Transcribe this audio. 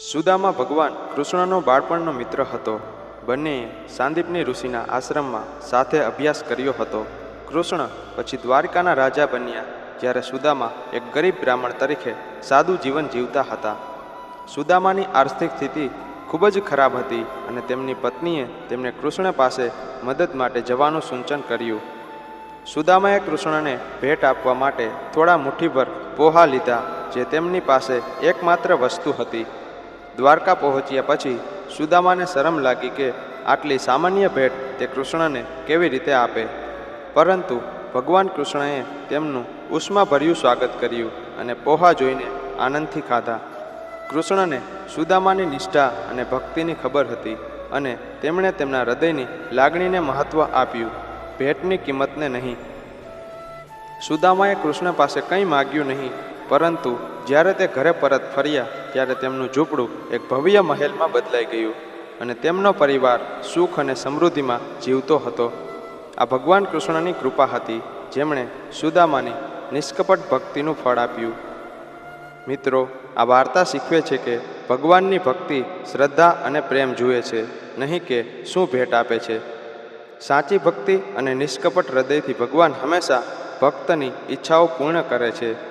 સુદામા ભગવાન કૃષ્ણનો બાળપણનો મિત્ર હતો. બંનેએ સાંદીપની ઋષિના આશ્રમમાં સાથે અભ્યાસ કર્યો હતો. કૃષ્ણ પછી દ્વારકાના રાજા બન્યા, જ્યારે સુદામા એક ગરીબ બ્રાહ્મણ તરીકે સાદું જીવન જીવતા હતા. સુદામાની આર્થિક સ્થિતિ ખૂબ જ ખરાબ હતી અને તેમની પત્નીએ તેમને કૃષ્ણ પાસે મદદ માટે જવાનું સૂચન કર્યું. સુદામાએ કૃષ્ણને ભેટ આપવા માટે થોડા મુઠ્ઠીભર પોહા લીધા, જે તેમની પાસે એકમાત્ર વસ્તુ હતી. દ્વારકા પહોંચ્યા પછી સુદામાને શરમ લાગી કે આટલી સામાન્ય ભેટ તે કૃષ્ણને કેવી રીતે આપે? પરંતુ ભગવાન કૃષ્ણએ તેમનું ઉષ્માભર્યું સ્વાગત કર્યું અને પોહા જોઈને આનંદથી ખાધા. કૃષ્ણને સુદામાની નિષ્ઠા અને ભક્તિની ખબર હતી અને તેમણે તેમના હૃદયની લાગણીને મહત્ત્વ આપ્યું. ભેટની કિંમતને નહીં. સુદામાએ કૃષ્ણ પાસે કંઈ માગ્યું નહીં. પરંતુ જ્યારે તે ઘરે પરત ફર્યા, ત્યારે તેમનું ઝૂંપડું એક ભવ્ય મહેલમાં બદલાઈ ગયું અને તેમનો પરિવાર સુખ અને સમૃદ્ધિમાં જીવતો હતો. આ ભગવાન કૃષ્ણની કૃપા હતી, જેમણે સુદામાની નિષ્કપટ ભક્તિનું ફળ આપ્યું. મિત્રો, આ વાર્તા શીખવે છે કે ભગવાનની ભક્તિ શ્રદ્ધા અને પ્રેમ જુએ છે, નહીં કે શું ભેટ આપે છે. સાચી ભક્તિ અને નિષ્કપટ હૃદયથી ભગવાન હંમેશા ભક્તની ઈચ્છાઓ પૂર્ણ કરે છે.